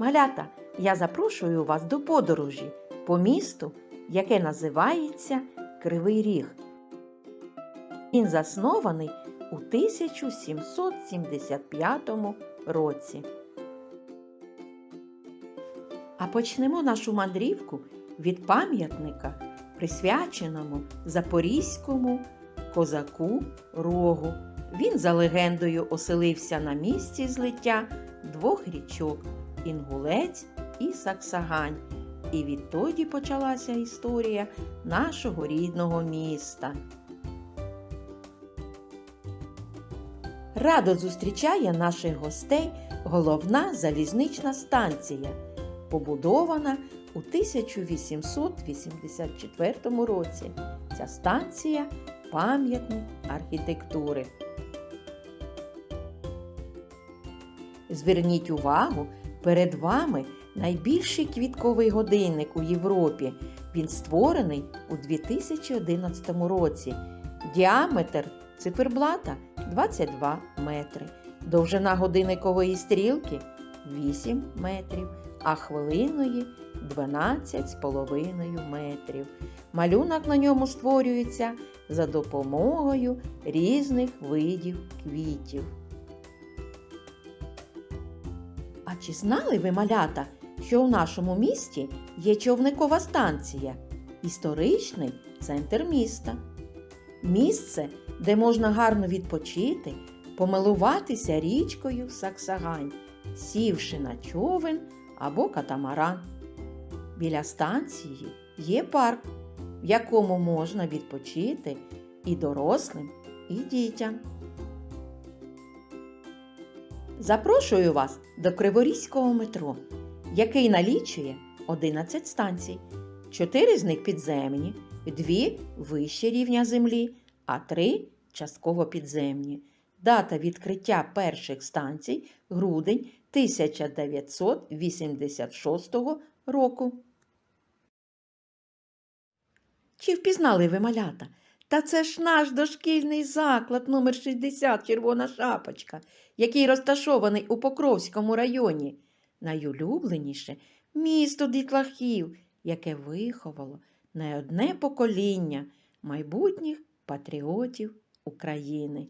Малята, я запрошую вас до подорожі по місту, яке називається Кривий Ріг. Він заснований у 1775 році. А почнемо нашу мандрівку від пам'ятника, присвяченому Запорізькому козаку Рогу. Він за легендою оселився на місці злиття двох річок Інгулець і Саксагань. І відтоді почалася історія нашого рідного міста. Радо зустрічає наших гостей головна залізнична станція, побудована у 1884 році. Ця станція пам'ятник архітектури. Зверніть увагу, перед вами найбільший квітковий годинник у Європі. Він створений у 2011 році. Діаметр циферблата 22 метри. Довжина годинникової стрілки 8 метрів, а хвилиної 12,5 метрів. Малюнок на ньому створюється за допомогою різних видів квітів. А чи знали ви, малята, що у нашому місті є човникова станція, історичний центр міста? Місце, де можна гарно відпочити, помилуватися річкою Саксагань, сівши на човен або катамаран. Біля станції є парк, в якому можна відпочити і дорослим, і дітям. Запрошую вас до Криворізького метро, який налічує 11 станцій. Чотири з них підземні, дві вище рівня землі, а три частково підземні. Дата відкриття перших станцій грудень 1986 року. Чи впізнали ви малята? Та це ж наш дошкільний заклад номер 60 Червона шапочка, який розташований у Покровському районі. Найулюбленіше місто дітлахів, яке виховало не одне покоління майбутніх патріотів України.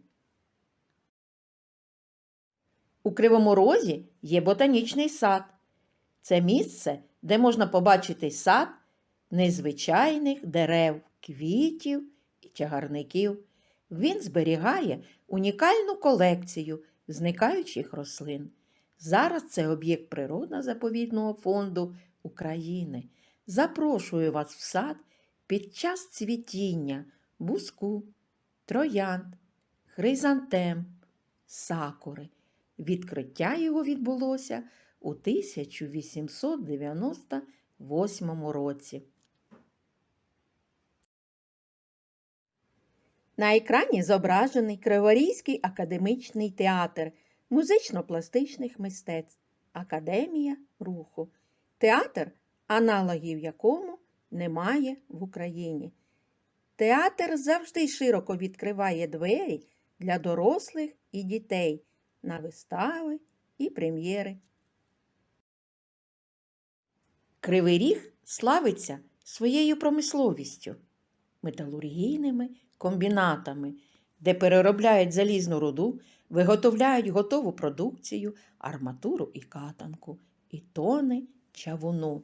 У Кривому Розі є ботанічний сад. Це місце, де можна побачити сад незвичайних дерев, квітів чагарників. Він зберігає унікальну колекцію зникаючих рослин. Зараз це об'єкт природно-заповідного фонду України. Запрошую вас в сад під час цвітіння буску, троянд, хризантем, сакури. Відкриття його відбулося у 1898 році. На екрані зображений Криворізький академічний театр музично-пластичних мистецтв Академія руху. Театр, аналогів якому немає в Україні. Театр завжди широко відкриває двері для дорослих і дітей на вистави і прем'єри. Кривий Ріг славиться своєю промисловістю, металургійними комбінатами, де переробляють залізну руду, виготовляють готову продукцію, арматуру і катанку, і тони чавуну.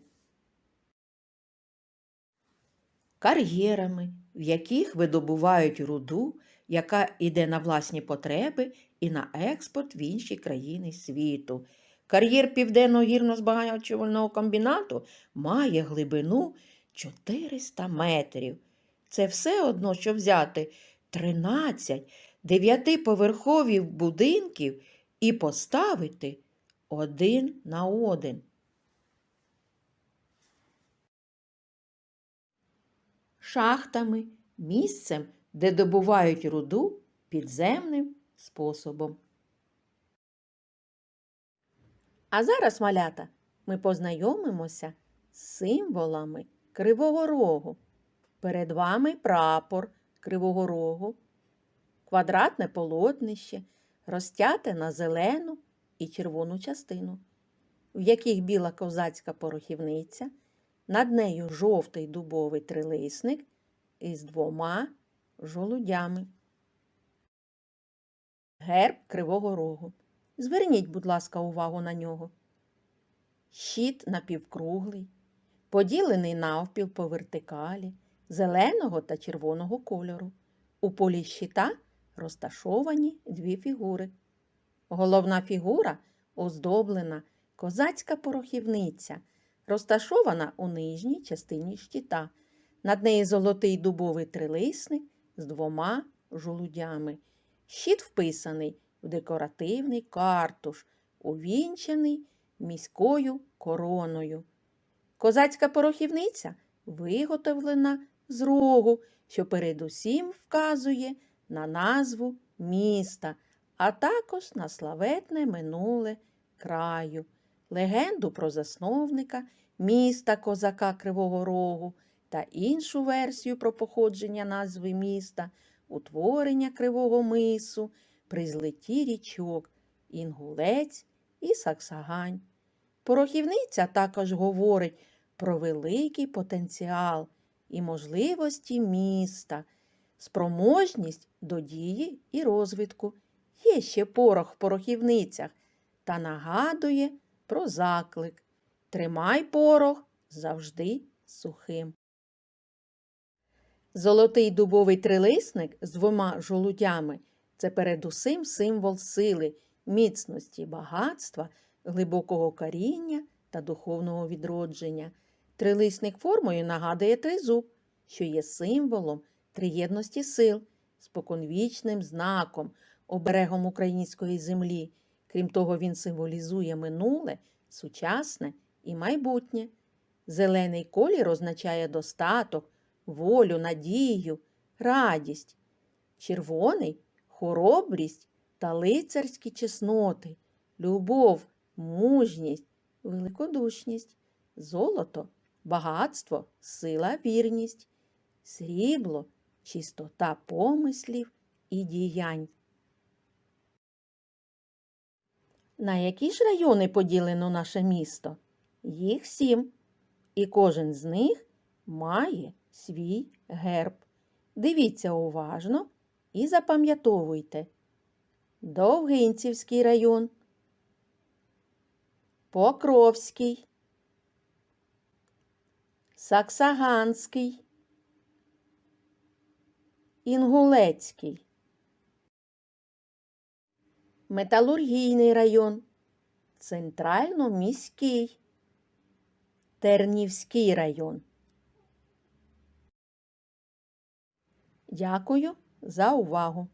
Кар'єрами, в яких видобувають руду, яка йде на власні потреби і на експорт в інші країни світу. Кар'єр Південного гірно-збагачувального комбінату має глибину 400 метрів. Це все одно, що взяти 13 дев'ятиповерхових будинків і поставити один на один. Шахтами, місцем, де добувають руду підземним способом. А зараз, малята, ми познайомимося з символами Кривого Рогу. Перед вами прапор Кривого Рогу, квадратне полотнище, розтяте на зелену і червону частину. в яких біла козацька порохівниця, над нею жовтий дубовий трилисник із двома жолудями. Герб Кривого Рогу. Зверніть, будь ласка, увагу на нього. Щит напівкруглий, поділений навпіл по вертикалі, зеленого та червоного кольору. У полі щита розташовані дві фігури. Головна фігура оздоблена козацька порохівниця, розташована у нижній частині щита. Над нею золотий дубовий трилисник з двома жолудями. Щит вписаний в декоративний картуш, увінчений міською короною. Козацька порохівниця виготовлена з рогу, що передусім вказує на назву міста, а також на славетне минуле краю, легенду про засновника міста козака Кривого Рогу та іншу версію про походження назви міста, утворення Кривого Мису при злитті річок Інгулець і Саксагань. Порохівниця також говорить про великий потенціал і можливості міста, спроможність до дії і розвитку. Є ще порох в порохівницях та нагадує про заклик Тримай порох завжди сухим. Золотий дубовий трилисник з двома жолудями це передусим символ сили, міцності, багатства, глибокого коріння та духовного відродження. Трилисник формою нагадує тризуб, що є символом триєдності сил, споконвічним знаком, оберегом української землі. Крім того, він символізує минуле, сучасне і майбутнє. Зелений колір означає достаток, волю, надію, радість. Червоний хоробрість та лицарські чесноти, любов, мужність, великодушність, золото, багатство, сила, вірність, срібло, чистота помислів і діянь. На які ж райони поділено наше місто? Їх сім, і кожен з них має свій герб. Дивіться уважно і запам'ятовуйте. Довгинцівський район, Покровський, Саксаганський, Інгулецький, Металургійний район, Центрально-міський, Тернівський район. Дякую за увагу!